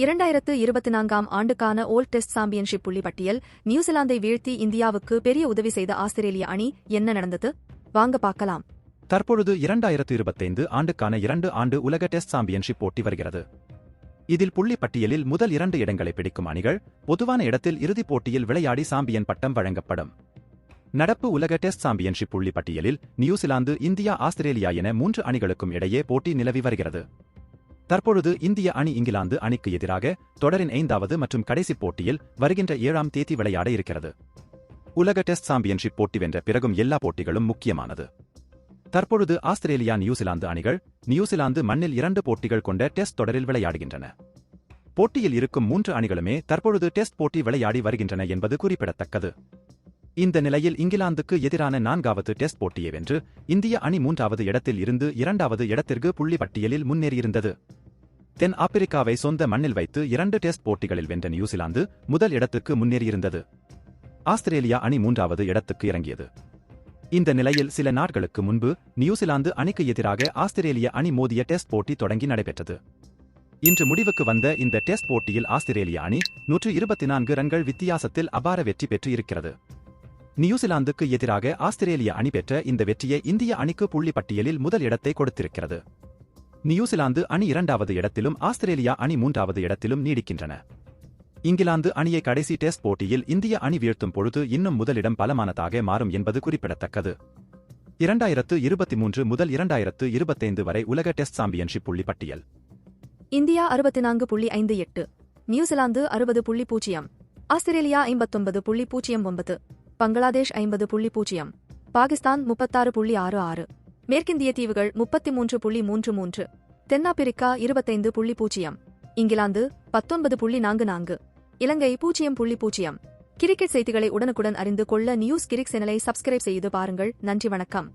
இரண்டாயிரத்து இருபத்தி நான்காம் ஆண்டுக்கான ஓல்ட் டெஸ்ட் சாம்பியன்ஷிப் புள்ளி பட்டியல் நியூசிலாந்தை வீழ்த்தி இந்தியாவுக்கு பெரிய உதவி செய்த ஆஸ்திரேலிய அணி என்ன நடந்தது? வாங்க பார்க்கலாம். தற்பொழுது இரண்டாயிரத்து இருபத்தைந்து ஆண்டுக்கான இரண்டு ஆண்டு உலக டெஸ்ட் சாம்பியன்ஷிப் போட்டி வருகிறது. இதில் புள்ளி பட்டியலில் முதல் இரண்டு இடங்களை பிடிக்கும் அணிகள் பொதுவான இடத்தில் இறுதிப் போட்டியில் விளையாடி சாம்பியன் பட்டம் வழங்கப்படும். நடப்பு உலக டெஸ்ட் சாம்பியன்ஷிப் புள்ளி பட்டியலில் நியூசிலாந்து இந்தியா ஆஸ்திரேலியா என மூன்று அணிகளுக்கும் இடையே போட்டி நிலவி வருகிறது. தற்பொழுது இந்திய அணி இங்கிலாந்து அணிக்கு எதிராக தொடரின் ஐந்தாவது மற்றும் கடைசி போட்டியில் வருகின்ற ஏழாம் தேதி விளையாட இருக்கிறது. உலக டெஸ்ட் சாம்பியன்ஷிப் போட்டி வென்ற பிறகும் எல்லா போட்டிகளும் முக்கியமானது. தற்பொழுது ஆஸ்திரேலியா நியூசிலாந்து அணிகள் நியூசிலாந்து மண்ணில் இரண்டு போட்டிகள் கொண்ட டெஸ்ட் தொடரில் விளையாடுகின்றன. போட்டியில் இருக்கும் மூன்று அணிகளுமே தற்பொழுது டெஸ்ட் போட்டி விளையாடி வருகின்றன என்பது குறிப்பிடத்தக்கது. இந்த நிலையில் இங்கிலாந்துக்கு எதிரான நான்காவது டெஸ்ட் போட்டியை வென்று இந்திய அணி மூன்றாவது இடத்தில் இருந்து இரண்டாவது இடத்திற்கு புள்ளி பட்டியலில் முன்னேறியிருந்தது. தென் ஆப்பிரிக்காவை சொந்த மண்ணில் வைத்து இரண்டு டெஸ்ட் போட்டிகளில் வென்ற நியூசிலாந்து முதல் இடத்துக்கு முன்னேறியிருந்தது. ஆஸ்திரேலியா அணி மூன்றாவது இடத்துக்கு இறங்கியது. இந்த நிலையில் சில நாட்களுக்கு முன்பு நியூசிலாந்து அணிக்கு எதிராக ஆஸ்திரேலிய அணி மோதிய டெஸ்ட் போட்டி தொடங்கி நடைபெற்றது. இன்று முடிவுக்கு வந்த இந்த டெஸ்ட் போட்டியில் ஆஸ்திரேலிய அணி நூற்று இருபத்தி நான்கு ரன்கள் வித்தியாசத்தில் அபார வெற்றி பெற்று இருக்கிறது நியூசிலாந்துக்கு எதிராக ஆஸ்திரேலிய அணி பெற்ற இந்த வெற்றியை இந்திய அணிக்கு புள்ளி பட்டியலில் முதல் இடத்தை கொடுத்திருக்கிறது. நியூசிலாந்து அணி இரண்டாவது இடத்திலும் ஆஸ்திரேலியா அணி மூன்றாவது இடத்திலும் நீடிக்கின்றன. இங்கிலாந்து அணியை கடைசி டெஸ்ட் போட்டியில் இந்திய அணி வீழ்த்தும் பொழுது இன்னும் முதலிடம் பலமானதாக மாறும் என்பது குறிப்பிடத்தக்கது. இரண்டாயிரத்து இருபத்தி மூன்று முதல் இரண்டாயிரத்து இருபத்தைந்து வரை உலக டெஸ்ட் சாம்பியன்ஷிப் புள்ளி பட்டியல் இந்தியா அறுபத்தி நான்கு புள்ளி ஐந்து எட்டு நியூசிலாந்து அறுபது புள்ளி பூஜ்ஜியம் ஆஸ்திரேலியா ஐம்பத்தொன்பது புள்ளி பூஜ்ஜியம் ஒன்பது பங்களாதேஷ் ஐம்பது புள்ளி பூஜ்ஜியம் பாகிஸ்தான் முப்பத்தாறு புள்ளி ஆறு ஆறு. மேற்கிந்திய தீவுகள் முப்பத்தி மூன்று புள்ளி மூன்று மூன்று தென்னாப்பிரிக்கா இருபத்தைந்து புள்ளி பூஜ்ஜியம் இங்கிலாந்து பத்தொன்பது புள்ளி நான்கு நான்கு இலங்கை பூஜ்ஜியம் புள்ளி பூஜ்ஜியம். கிரிக்கெட் செய்திகளை உடனுக்குடன் அறிந்து கொள்ள நியூஸ் கிரிக் சேனலை சப்ஸ்கிரைப் செய்து பாருங்கள். நன்றி வணக்கம்.